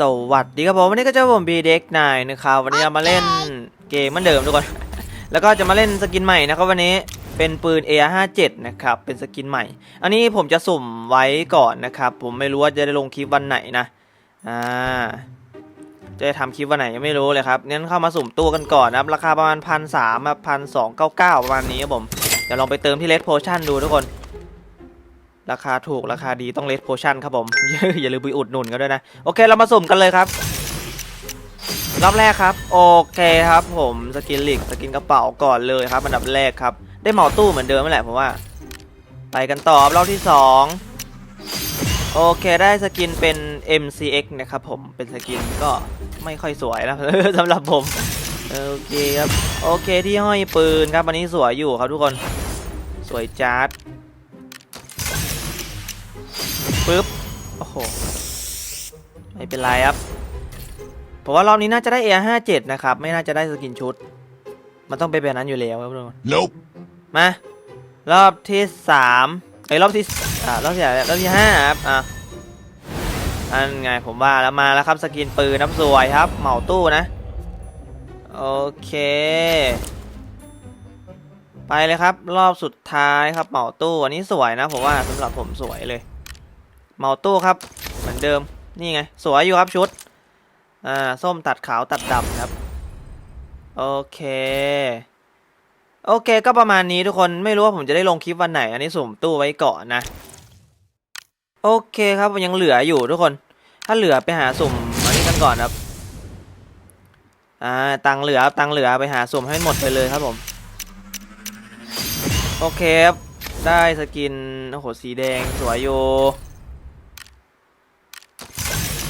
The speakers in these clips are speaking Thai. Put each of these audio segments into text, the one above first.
สวัสดีครับผมวันนี้ก็เจะผมบีเด็กนายนะครับวันนี้เรามาเล่นเกมเหมือนเดิมทุกคน แล้วก็จะมาเล่นสกินใหม่นะครับวันนี้เป็นปืน AR57 นะครับเป็นสกินใหม่ อันนี้ผมจะสุ่มไว้ก่อนนะครับผมไม่รู้ว่าจะได้ลงคลิปวันไหนนะอ่าจะได้ทำคลิปวันไหนยังไม่รู้เลยครับงั้นเข้ามาสุ่มตู้กันก่อนนะครับราคาประมาณพันสามพันสองเก้าเก้าประมาณนี้ครับผมเดี๋ยวลองไปเติมที่เลดโพชั่นดูทุกคน ราคาถูกราคาดีต้องเลดโพชั่นครับผม อย่าลืมไปอุดหนุนกันด้วยนะ โอเคเรามาสุ่มกันเลยครับ รอบแรกครับ โอเคครับผมสกินลิกสกินกระเป๋าก่อนเลยครับอันดับแรกครับ ได้เหมาตู้เหมือนเดิมนั่นแหละผมว่า ไปกันต่อรอบที่สองโอเคได้สกินเป็น MCX นะครับผมเป็นสกินก็ไม่ค่อยสวยนะสำหรับผมโอเคครับ โอเคที่ห้อยปืนครับอันนี้สวยอยู่ครับทุกคน สวยจัด ปึ๊บ โอ้โห ไม่เป็นไรครับ ผมว่ารอบนี้น่าจะได้ AR57 นะครับ ไม่น่าจะได้สกินชุด มันต้องไปนแบบนั้นอยู่แล้วครับทุกคน Nope. มา รอบที่สามไอ้ยรอบที่อ่ารอบที่อะไรรอบที่ห้าครับ อะอันไงผมว่าแล้วมาแล้วครับสกินปืนน้ำสวยครับ เหมาตู้นะ โอเค ไปเลยครับ รอบสุดท้ายครับเหมาตู้ อันนี้สวยนะผมว่าสำหรับผมสวยเลย เหมาตู้ครับ เหมือนเดิม นี่ไง สวยอยู่ครับชุด อ่า ส้มตัดขาวตัดดำครับ โอเค โอเค ก็ประมาณนี้ทุกคน ไม่รู้ว่าผมจะได้ลงคลิปวันไหน อันนี้สุ่มตู้ไว้ก่อนนะ โอเคครับยังเหลืออยู่ทุกคน ถ้าเหลือไปหาสุ่มอันนี้กันก่อนครับ อ่า ตังเหลือตังเหลือไปหาสุ่มให้หมดไปเลยครับผม โอเคครับได้สกิน โอ้โห สีแดงสวยอยู่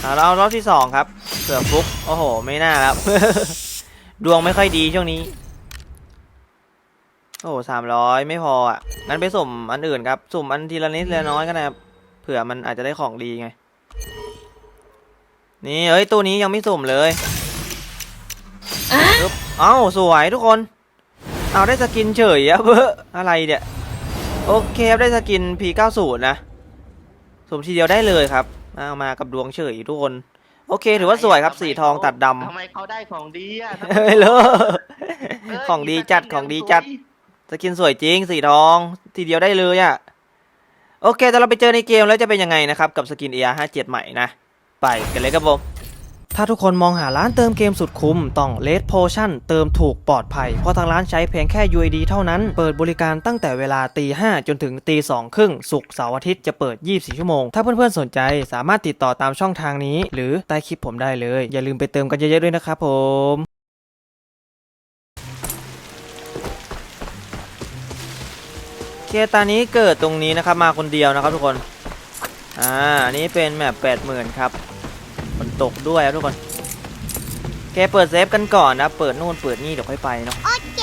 อ่าเราเอารอบที่สองครับเสือฟุกโอ้โห ไม่น่าครับ ดวงไม่ค่อยดีช่วงนี้ โอ้โหสามร้อยไม่พออะ งั้นไปสุ่มอันอื่นครับ สุ่มอันทีละนิดละน้อยก็ได้ครับ เผื่อมันอาจจะได้ของดีไง นี่เอ้ยตัวนี้ยังไม่สุ่มเลยปึ๊บเอ้าสวยทุกคน เอาได้สกินเฉยอะเบ้ออะไรเนี่ย โอเคครับได้สกิน P90 นะ สุ่มทีเดียวได้เลยครับ เอามากับดวงเฉยทุกคน โอเค ถือว่าสวยครับสีทองตัดดำทำไมเขาได้ของดีอะไม่รู้เอ้ยของดีจัดของดีจัดสกินสวยจริงสีทองทีเดียวได้เลยอะโอเคแต่เราไปเจอในเกมแล้วจะเป็นยังไงนะครับ กับสกิน AR57 ใหม่นะ ไปกันเลยครับผม ถ้าทุกคนมองหาร้านเติมเกมสุดคุ้มต้อง Red Potion เติมถูกปลอดภัย เพราะทางร้านใช้เพียงแค่ UID เท่านั้น เปิดบริการตั้งแต่เวลาตี5จนถึงตี2ครึ่งศุกร์เสาร์อาทิตย์จะเปิด 24 ชั่วโมง ถ้าเพื่อนๆสนใจสามารถติดต่อตามช่องทางนี้ หรือใต้คลิปผมได้เลย อย่าลืมไปเติมกันเยอะๆด้วยนะครับผมเคตานี้เกิดตรงนี้นะครับมาคนเดียวนะครับทุกคน อ่า อันนี้เป็นแมปแปดหมื่นครับ นตกด้วยครับทุกคนโอเคเปิดเซฟกันก่อนนะ เปิดนู่นเปิดนี่เดี๋ยวค่อยไปเนาะ โอเค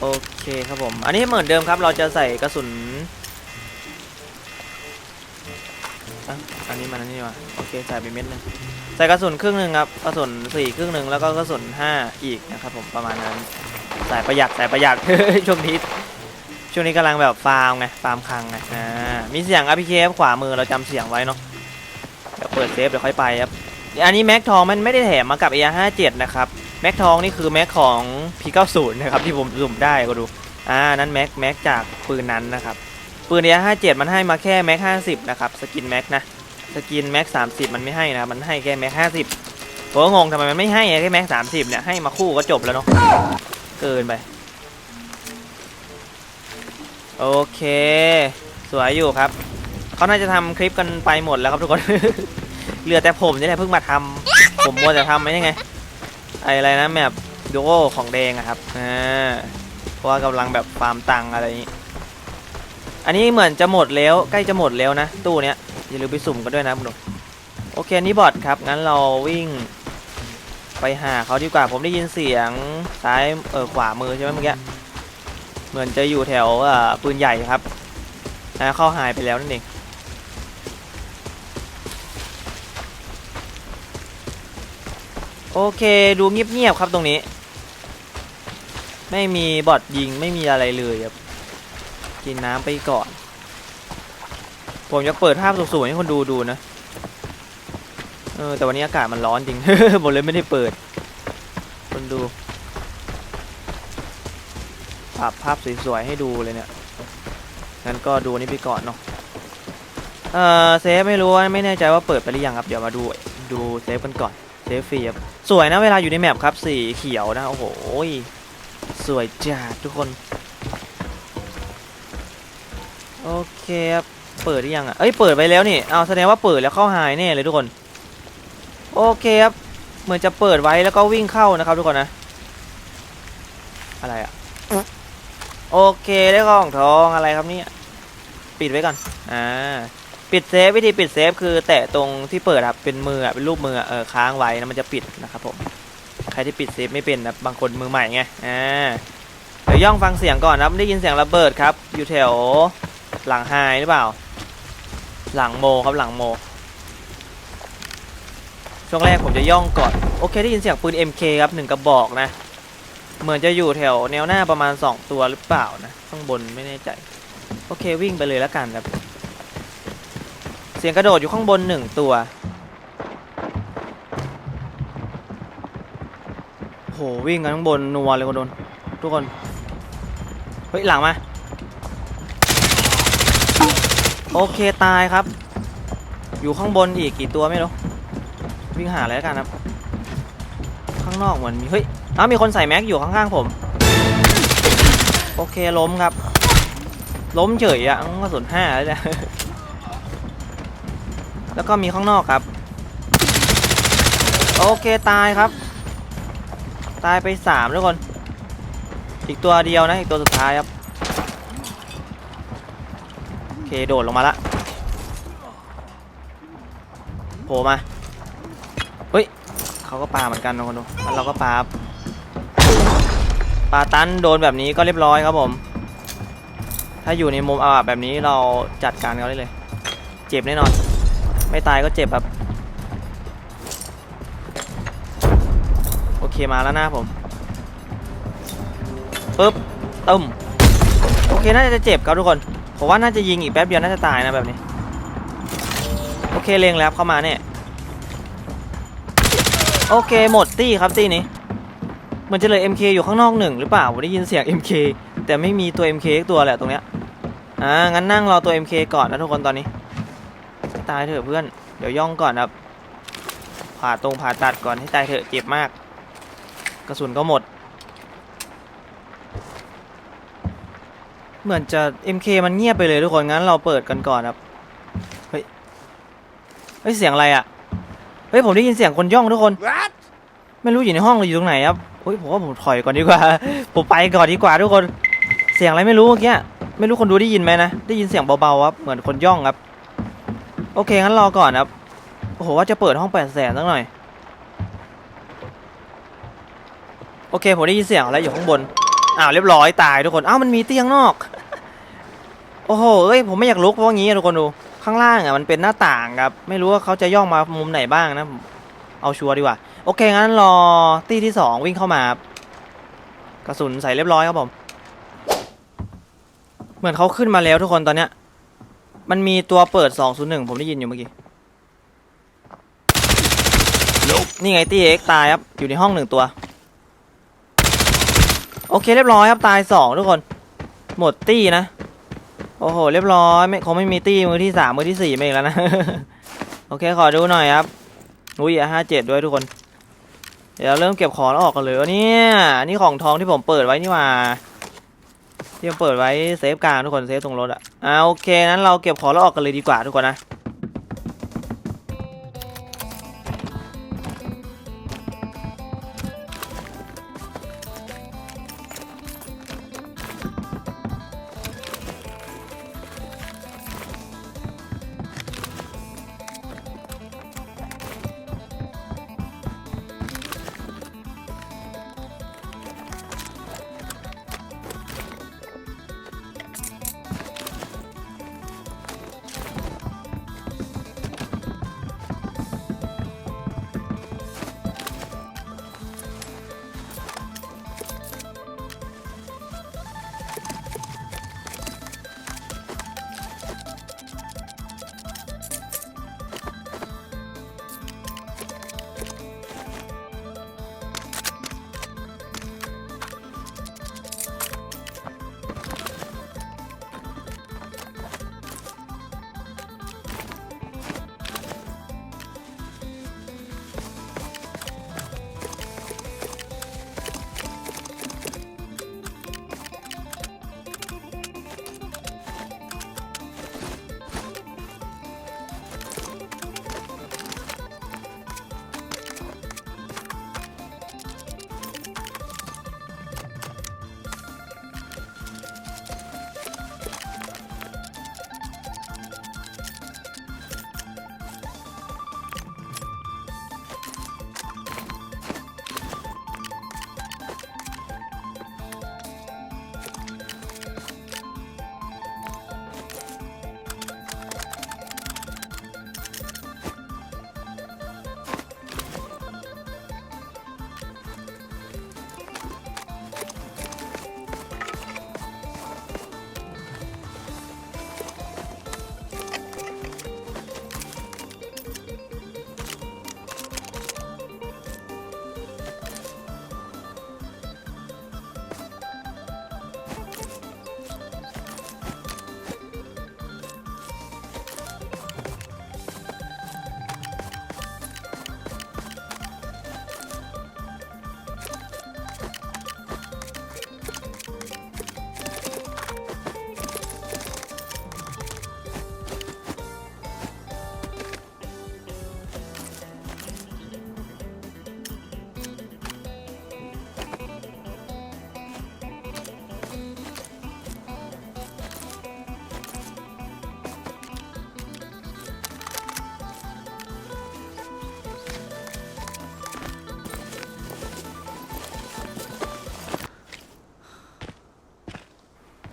โอเคครับผม อันนี้เหมือนเดิมครับ เราจะใส่กระสุนอะอันนี้มันอันนี้มาโอเคใส่ไปเม็ดหนึงใส่กระสุนครึ่งหนึ่งครับกระสุนสี่ครึ่งหนึ่งแล้วก็กระสุนห้าอีกนะครับผมประมาณนั้นใส่ประหยัดใส่ประหยัดช่วงนี้ช่วงนี้กำลังแบบฟาร์มไงฟาร์มคังไงอ่ามีเสียง RPK ขวามือเราจำเสียงไว้เนาะ เปิดเซฟเดี๋ยวค่อยไปครับ อันนี้แม็กทองมันไม่ได้แถมมากับ AR57 นะครับ แม็กทองนี่คือแม็กของ P90 นะครับที่ผมสุ่มได้ก็ดู อ่า นั้นแม็กแม็กจากปืนนั้นนะครับ ปืน AR57 มันให้มาแค่แม็ก50นะครับ สกินแม็กนะ สกินแม็ก30 มันไม่ให้นะมันให้แค่แม็ก50ผมก็งงทำไมมันไม่ให้แค่แม็ก30เนี่ย ให้มาคู่ก็จบแล้วเนาะ เกินไป โอเค สวยอยู่ครับเขาน่าจะทำคลิปกันไปหมดแล้วครับทุกคน เหลือแต่ผมนี่แหละเพิ่งมาทำผมมัวแต่ทำไม่ยังไงไออะไรนะแมปดูโอของแดงอะครับอ่าเพราะว่ากำลังแบบฟาร์มตังอะไรอย่างนี้ อันนี้เหมือนจะหมดแล้วใกล้จะหมดแล้วนะตู้เนี้ยอย่าลืมไปสุ่มกันด้วยนะคุณผู้ชมโอเคอันนี่บอทครับงั้นเราวิ่ง ไปหาเขาดีกว่าผมได้ยินเสียงซ้ายเออขวามือใช่ไหมเมื่อกี้เหมือนจะอยู่แถวเอ่อปืนใหญ่ครับนะเข้าหายไปแล้วนั่นเอง โอเคดูเงียบๆครับตรงนี้ ไม่มีบอทยิงไม่มีอะไรเลยครับกินน้ำไปก่อน ผมจะเปิดภาพสูงๆให้คนดูดูนะเออแต่วันนี้อากาศมันร้อนจริง ผมเลยไม่ได้เปิด คนดูปรับภาพสวยๆให้ดูเลยเนี่ยงั้นก็ดูนี้ไปก่อนเนาะเออเซฟไม่รู้ไม่แน่ใจว่าเปิดไปหรือยังครับ เดี๋ยวมาดูดูเซฟกันก่อน เซฟฟรีครับสวยนะเวลาอยู่ในแมปครับสีเขียวนะ โอ้โห สวยจัดทุกคน โอเคครับเปิดหรือยังอะเอ้ยเปิดไปแล้วนี่เอาแสดงว่าเปิดแล้วเข้าหายแน่เลยทุกคน โอเคครับเหมือนจะเปิดไว้แล้วก็วิ่งเข้านะครับทุกคนนะอะไรอะโอเคได้ของทองอะไรครับเนี่ยปิดไว้ก่อนอ่า ปิดเซฟวิธีปิดเซฟคือแตะตรงที่เปิดครับเป็นมืออะเป็นรูปมืออะเออค้างไว้นะมันจะปิดนะครับผมใครที่ปิดเซฟไม่เป็นนะบางคนมือใหม่ไงอ่าเดี๋ยวย่องฟังเสียงก่อนนะได้ยินเสียงระเบิดครับ อยู่แถวหลังไฮหรือเปล่า หลังโมครับหลังโม ช่วงแรกผมจะย่องก่อน โอเคได้ยินเสียงปืน MK ครับหนึ่งกระบอกนะ เหมือนจะอยู่แถวแนวหน้าประมาณ 2 ตัวหรือเปล่านะ ข้างบนไม่แน่ใจ โอเควิ่งไปเลยแล้วกันครับ สียงกระโดดอยู่ข้างบนหนึ่งตัว โหวิ่งกันข้างบนนัวเลยคนโดนทุกคน เฮ้ย หลังมา โอเคตายครับ อยู่ข้างบนอีกกี่ตัวไม่รู้ วิ่งหาเลยแล้วกันครับ ข้างนอกเหมือนมี เฮ้ยอ้าวมีคนใส่แม็กอยู่ข้างๆผม โอเคล้มครับ ล้มเฉยอะกระสุนห้าแล้วเนี่ย แล้วก็มีข้างนอกครับ โอเคตายครับ ตายไปสามทุกคน อีกตัวเดียวนะ อีกตัวสุดท้ายครับ โอเคโดดลงมาละโผล่มาเฮ้ยเขาก็ปาเหมือนกันนะคนดูแล้วเราก็ปาครับปาตันโดนแบบนี้ก็เรียบร้อยครับผม ถ้าอยู่ในมุมอาแบบนี้เราจัดการเขาได้เลย เจ็บแน่นอน ไม่ตายก็เจ็บครับ โอเคมาแล้วหน้าผมปึ๊บตึมโอเคน่าจะเจ็บครับทุกคนผมว่าน่าจะยิงอีกแป๊บเดียวน่าจะตายนะแบบนี้ โอเคเลงแล้วเข้ามาเนี่ยโอเคหมดตี้ครับตี้นี้เหมันจะเหลย MK อยู่ข้างนอกหนึ่งหรือเปล่าผมได้ยินเสียง MK แต่ไม่มีตัว MK ตัวแหละตรงเนี้ยอ่างั้นนั่งรอตัว MK ก่อนนะทุกคนตอนนี้ ตายเถอะเพื่อน เดี๋ยวย่องก่อนครับ ผ่าตรงผ่าตัดก่อนให้ตายเถอะเจ็บมาก กระสุนก็หมด เหมือนจะ MK มันเงียบไปเลยทุกคนงั้นเราเปิดกันก่อนครับ เฮ้ย เฮ้ยเสียงอะไรอะ่ะ เฮ้ยผมได้ยินเสียงคนย่องทุกคน ไม่รู้อยู่ในห้องหรืออยู่ตรงไหนครับเฮ้ยผมว่าผมถอยก่อนดีกว่า ผมไปก่อนดีกว่าทุกคน เสียงอะไรไม่รู้เมื่อกี้ ไม่รู้คนดูได้ยินไหมนะ ได้ยินเสียงเบาๆครับ เหมือนคนย่องครับ โอเคงั้นรอก่อนครับโอ้โหว่าจะเปิดห้องแปดแสนสักหน่อย โอเคผมได้ยินเสียงแล้วอยู่ข้างบน อ้าวเรียบร้อยตายทุกคน อ้าวมันมีเตียงนอก โอ้โหเอ้ยผมไม่อยากลุกเพราะงี้ทุกคนดู ข้างล่างอะมันเป็นหน้าต่างครับ ไม่รู้ว่าเขาจะย่องมามุมไหนบ้างนะ เอาชัวร์ดีกว่า โอเคงั้นรอตี้ที่สองวิ่งเข้ามากระสุนใส่เรียบร้อยครับผม เหมือนเขาขึ้นมาแล้วทุกคนตอนเนี้ย มันมีตัวเปิด 201 ผมได้ยินอยู่เมื่อกี้ นี่ไงตี้เอ็กตายครับ อยู่ในห้องหนึ่งตัว โอเคเรียบร้อยครับ ตายสองทุกคน หมดตี้นะ โอ้โห เรียบร้อยไม่คงไม่มีตี้มือที่สามมือที่สี่ไม่อีกแล้วนะ โอเค ขอดูหน่อยครับอุ้ยห้าเจ็ดด้วยทุกคน เดี๋ยวเราเริ่มเก็บของแล้วออกกันเลยวะเนี่ยนี่ของทองที่ผมเปิดไว้นี่หว่า ที่เปิดไว้เซฟกลางทุกคนเซฟตรงรถอะอ่าโอเคนั้นเราเก็บของแล้วออกกันเลยดีกว่าทุกคนนะ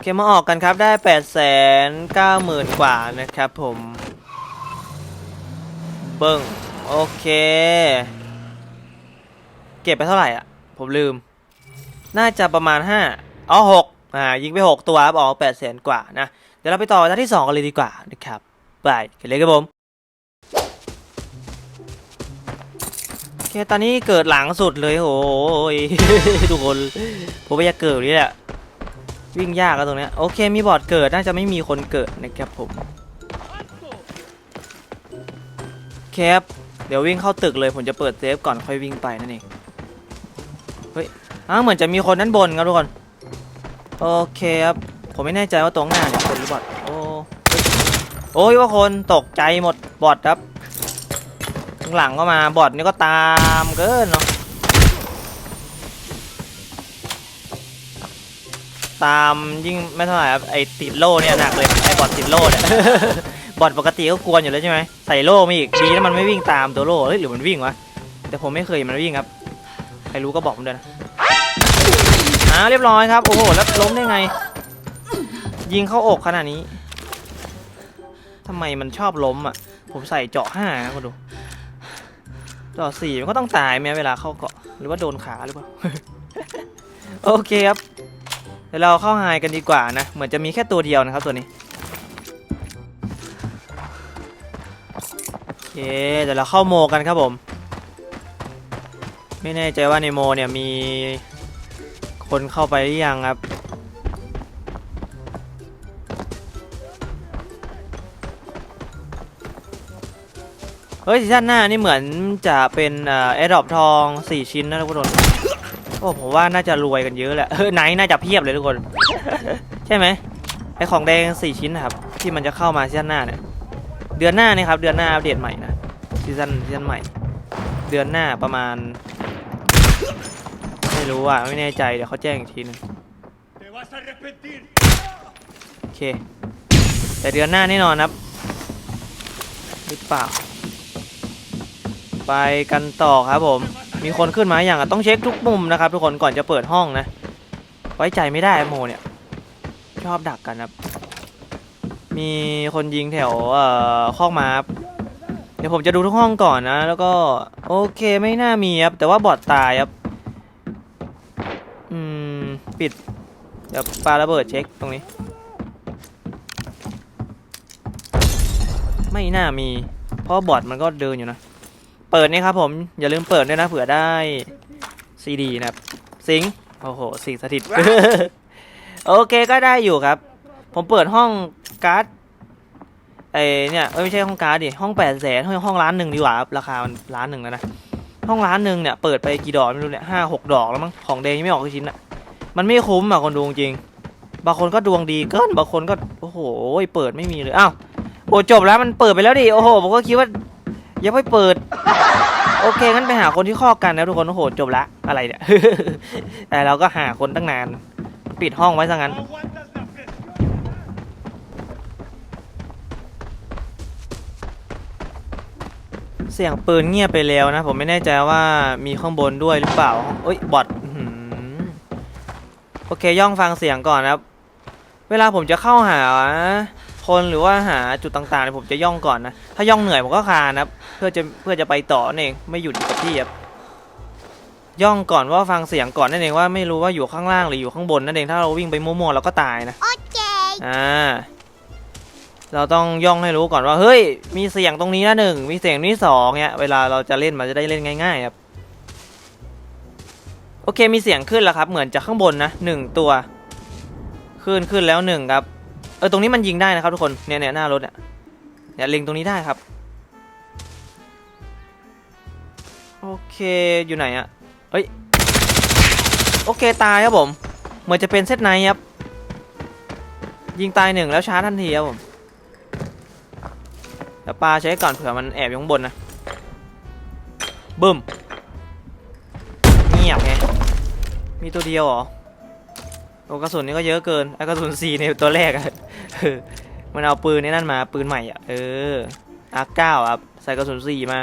เคมาออกกันครับได้8ปดแสนเก้าหมื่นกว่านะครับผม เบิ้งโอเค เก็บไปเท่าไหร่อะ ผมลืม น่าจะประมาณ 5 อ๋อ6อ่า ยิงไป 6 ตัวครับออก8ปดแสนกว่านะ เดี๋ยวเราไปต่อท่าที่ 2 กันเลยดีกว่านะครับ ไปกันเลยครับผมโอเคตอนนี้เกิดหลังสุดเลยโอ้ยทุกคน ผมไม่อยากเกิดนี่แหละ วิ่งยากอะตรงเนี้ยโอเคมีบอร์ดเกิดน่าจะไม่มีคนเกิดนะครับผมแคปเดี๋ยววิ่งเข้าตึกเลยผมจะเปิดเซฟก่อนค่อยวิ่งไปนั่นเองเฮ้ยอ้าเหมือนจะมีคนด้นบนครับทุกคนโอเคครับผมไม่แน่ใจว่าตรงหน้าเนี่ยคนหรือบอทโอ้โอ้ยว่าคนตกใจหมดบอทครับข้างหลังก็มาบอทนี่ก็ตามเกินเนาะ ตามยิ่งไม่เท่าไหร่ครับไอติดโล่เนี่ยหนักเลยไอบอทติดโล่เนี่ย บอทปกติก็กวนอยู่แล้วใช่ไหมใส่โล่มาอีกดีนะมันไม่วิ่งตามตัวโล่เฮ้ยหรือมันวิ่งวะแต่ผมไม่เคยเห็นมันวิ่งครับใครรู้ก็บอกผมด้วยนะอ่าเรียบร้อยครับโอ้โหแล้วล้มได้ไง ยิงเข้าอกขนาดนี้ทำไมมันชอบล้มอะผมใส่เจาะห้านะคุณดูเจาะสี่มันก็ต้องตายไหมเวลาเข้าเกาะหรือว่าโดนขาหรือเปล่าโอเคครับ เดี๋ยวเราเข้าไฮกันดีกว่านะ เหมือนจะมีแค่ตัวเดียวนะครับตัวนี้โอเคเดี๋ยวเราเข้าโมกันครับผม ไม่แน่ใจว่าในโมเนี่ยมีคนเข้าไปหรือยังครับเฮ้ยซีซั่นหน้านี่เหมือนจะเป็นเอ่อแอดดอปทอง 4 ชิ้นนะทุกคน โอ้ผมว่าน่าจะรวยกันเยอะแหละเออไหนน่าจะเพียบเลยทุกคน ใช่ไหมไอของแดงสี่ชิ้นนะครับ ที่มันจะเข้ามาซีซั่นหน้าเนี่ย เดือนหน้านี่ครับ เดือนหน้าอัปเดตใหม่นะซีซั่นซีซั่นใหม่ เดือนหน้าประมาณ ไม่รู้อะไม่แน่ใจเดี๋ยวเขาแจ้งอีกทีหนึงโอเค แต่เดือนหน้าแน่นอนครับหรือเปล่า ไปกันต่อครับผม มีคนขึ้นมาอย่างต้องเช็คทุกมุมนะครับ ทุกคนก่อนจะเปิดห้องนะ ไว้ใจไม่ได้โมเนี่ย ชอบดักกันครับมีคนยิงแถวเอ่อคอกม้าเดี๋ยวผมจะดูทุกห้องก่อนนะ แล้วก็โอเคไม่น่ามีครับแต่ว่าบอดตายครับอืมปิดเดี๋ยวปาระเบิดเช็คตรงนี้ ไม่น่ามี เพราะบอดมันก็เดินอยู่นะ เปิดนี่ครับผม อย่าลืมเปิดด้วยนะเผื่อได้ซีดีนะครับสิงโอ้โหสิงสถิต โอเคก็ได้อยู่ครับ ผมเปิดห้องการ์ดไอเนี่ยเอ้ยไม่ใช่ห้องการ์ดดิห้องแปดแสนห้องห้องล้านหนึ่งดีกว่าครับราคามันล้านหนึ่งแล้วนะห้องล้านหนึ่งเนี่ยเปิดไปกี่ดอกไม่รู้เนี่ยห้าหกดอกแล้วมั้งของแดงยังไม่ออกสักชิ้นอะมันไม่คุ้มอะคนดูจริง บางคนก็ดวงดีเกินบางคนก็โอ้โหเปิดไม่มีเลยอ้าวโอ้จบแล้วมันเปิดไปแล้วดิโอ้โหผมก็คิดว่า ยังไม่เปิด โอเคงั้นไปหาคนที่ข้อกันนะทุกคนโอ้โหจบละอะไรเนี่ย แต่เราก็หาคนตั้งนาน ปิดห้องไว้ซะงั้น เสียงปืนเงียบไปแล้วนะ ผมไม่แน่ใจว่ามีข้างบนด้วยหรือเปล่าเอ้ยบอทโอเคย่องฟังเสียงก่อนนะครับ เวลาผมจะเข้าหา คนหรือว่าหาจุดต่างๆเนี่ยผมจะย่องก่อนนะ ถ้าย่องเหนื่อยผมก็คานนะครับ เพื่อจะเพื่อจะไปต่อนั่นเองไม่หยุดอยู่กับที่ครับย่องก่อนว่าฟังเสียงก่อนนั่นเองว่าไม่รู้ว่าอยู่ข้างล่างหรืออยู่ข้างบนนั่นเองถ้าเราวิ่งไปมั่วๆเราก็ตายนะอ่าเราต้องย่องให้รู้ก่อนว่าเฮ้ยมีเสียงตรงนี้นะหนึ่งมีเสียงนี้สองเนี่ยเวลาเราจะเล่นมันจะได้เล่นง่ายๆครับโอเคมีเสียงขึ้นแล้วครับ เหมือนจากข้างบนนะหนึ่งตัว ขึ้นขึ้นแล้วหนึ่งครับ เออตรงนี้มันยิงได้นะครับทุกคนเนี่ยเนี่ยหน้ารถเนี่ยเนี่ยเล็งตรงนี้ได้ครับ โอเคอยู่ไหนอะเฮ้ยโอเคตายครับผม เหมือนจะเป็นเซตไนครับ ยิงตายหนึ่งแล้วชาร์จทันทีครับผมเดี๋ยวปาใช้ก่อนเผื่อมันแอบอยู่ข้างบนนะบึ้มเงียบไงมีตัวเดียวเหรอโอกระสุนนี่ก็เยอะเกินไอกระสุนสีในตัวแรกอะ มันเอาปืนนี่นั่นมา ปืนใหม่อะ เอออาร์เก้าครับ ใส่กระสุนสี่มา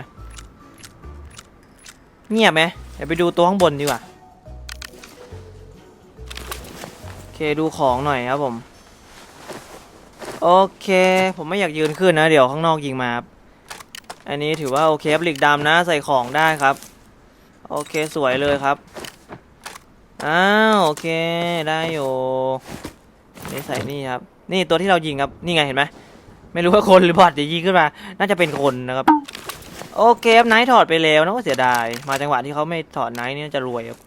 เงียบไหมเดี๋ยวไปดูตัวข้างบนดีกว่า โอเคดูของหน่อยครับผม โอเค ผมไม่อยากยืนขึ้นนะ เดี๋ยวข้างนอกยิงมาครับอันนี้ถือว่าโอเคครับหลีกดำนะใส่ของได้ครับ โอเคสวยเลยครับ อ้าว โอเคได้อยู่นี่ใส่นี่ครับ นี่ตัวที่เรายิงครับ นี่ไงเห็นไหมไม่รู้ว่าคนหรือบอทจะยิงขึ้นมา น่าจะเป็นคนนะครับ โอเคครับไนท์ถอดไปแล้วนะก็เสียดาย มาจังหวะที่เขาไม่ถอดไนท์นี่น่าจะรวยครับ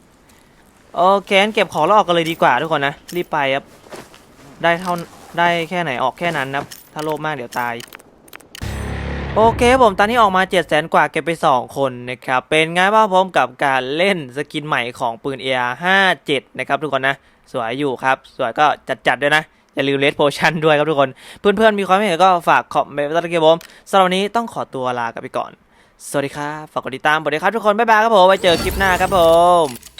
โอเคงั้นเก็บของแล้วออกกันเลยดีกว่าทุกคนนะ รีบไปครับ ได้เท่าได้แค่ไหนออกแค่นั้นนะครับ ถ้าโลภมากเดี๋ยวตาย โอเคผมตอนนี้ออกมา7 0 0 0 0 0กว่าเก็บไป 2 คนนะครับ เป็นไงบ้างผมกับการเล่นสกินใหม่ของปืน AR57 นะครับทุกคนนะ สวยอยู่ครับ สวยก็จัดๆด้วยนะ อย่าลืมเลสโพชั่นด้วยครับทุกคน เพื่อนๆ มีความเห็นก็ฝากคอมเมนต์ไว้ใต้คลิปผมสำหรับวันนี้ต้องขอตัวลากันไปก่อน สวัสดีครับ ฝากกดติดตามสวัสดีครับทุกคน บ๊ายบายครับผม ไว้เจอคลิปหน้าครับผม